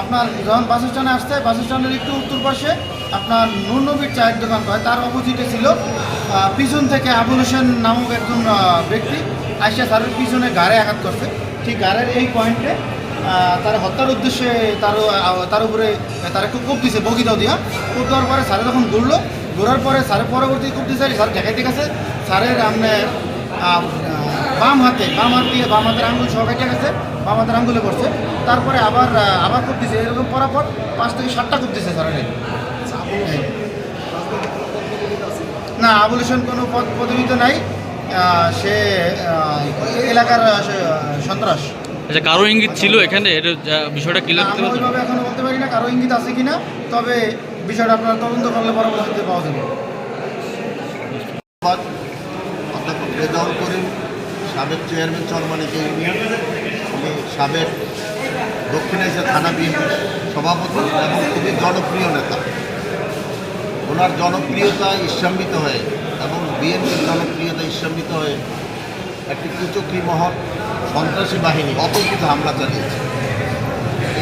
আপনার যখন বাস স্ট্যান্ডে আসছে, বাস স্ট্যান্ডের একটু উত্তর পাশে আপনার নুরনবীর চায়ের দোকান পায়, তার অপোজিটে ছিল পিছন থেকে আবুল হোসেন নামক একজন ব্যক্তি আইসা তার পিছনে গাড়ে আঘাত করছে। ঠিক গাড়ের এই পয়েন্টে তার হত্যার উদ্দেশ্যে তার তার উপরে তার একটু কোপ দিছে বগিদাও দিয়া। কোপ দেওয়ার পরে স্যারে যখন ঘুরলো, ঘোরার পরে স্যারের পরবর্তী কোপ দিছে, স্যার দেখাইতে গেছে। স্যারের আপনার বাম হাতে বাম হাত দিয়ে বাম হাতের আঙ্গুল সহ কেটে গেছে বাম হাতের আঙ্গুলে করছে। তারপরে আবার আবার করতেছে এরকম পর পাঁচ থেকে সাতটা করতেছে স্যারের না আবুল হোসেন কোনো পদ প্রতিনিধিত্ব নাই। সে এলাকার সন্ত্রাস। আচ্ছা কারও ইঙ্গিত ছিল এখানে? যা- বিষয়টা ক্লিয়ার করতে আমি ওইভাবে এখনও বলতে পারি না কারও ইঙ্গিত আছে কিনা। তবে বিষয়টা আপনারা তদন্ত করলে পরবর্তীতে পাওয়া যাবে। অধ্যাপক রেজাউল করিম সাবেক চেয়ারম্যান চরমানিকে ইউনিয়ন, উনি সাবেক দক্ষিণ এশিয়া থানা বিএনপির সভাপতি এবং খুবই জনপ্রিয় নেতা। ওনার জনপ্রিয়তা ইস্যাম্বিত হয়ে এবং বিএনপির জনপ্রিয়তা ইস্যাম্বিত হয়ে একটি কুচক্রি মহল সন্ত্রাসী বাহিনী অতর্কিত হামলা চালিয়েছে।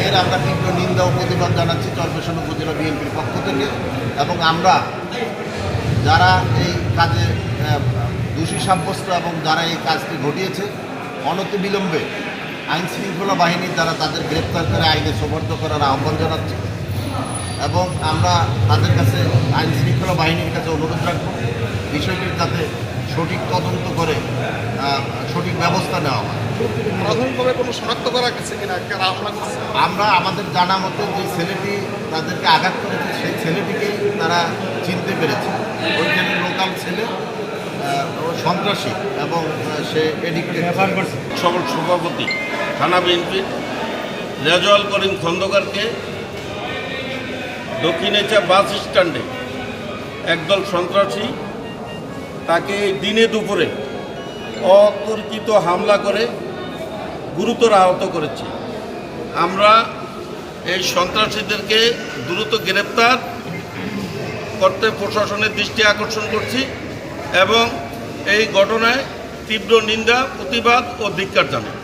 এর আমরা তীব্র নিন্দা ও প্রতিবাদ জানাচ্ছি চরপেশন উপজেলা বিএনপির পক্ষ থেকে এবং আমরা যারা এই কাজে দোষী সাব্যস্ত এবং যারা এই কাজটি ঘটিয়েছে অনতি বিলম্বে আইন শৃঙ্খলা বাহিনীর দ্বারা তাদের গ্রেপ্তার করে আইনে সমর্থ করার আহ্বান জানাচ্ছি এবং আমরা তাদের কাছে আইন শৃঙ্খলা বাহিনীর কাছে অনুরোধ রাখব। বিষয়টির যাতে সঠিক তদন্ত করে সঠিক ব্যবস্থা নেওয়া হয়। প্রাথমিকভাবে কোনো শনাক্ত করা গেছে কিনা? কারা হামলা করছে আমরা আমাদের জানা মতে যে ছেলেটি তাদেরকে আঘাত করেছে সেই ছেলেটিকেই তারা চিনতে পেরেছে। ওইখানে লোকাল ছেলে সন্ত্রাসী এবং সে এডিক্টেড সকল সভাপতি থানা বিএনপির রেজওয়াল করিম খন্দকারকে দক্ষিণেচা বাস স্ট্যান্ডে একদল সন্ত্রাসী তাকে দিনে দুপুরে অতর্কিত হামলা করে গুরুতর আহত করেছে। আমরা এই সন্ত্রাসীদেরকে দ্রুত গ্রেপ্তার করতে প্রশাসনের দৃষ্টি আকর্ষণ করছি এবং এই ঘটনায় তীব্র নিন্দা প্রতিবাদ ও ধিক্কার জানাই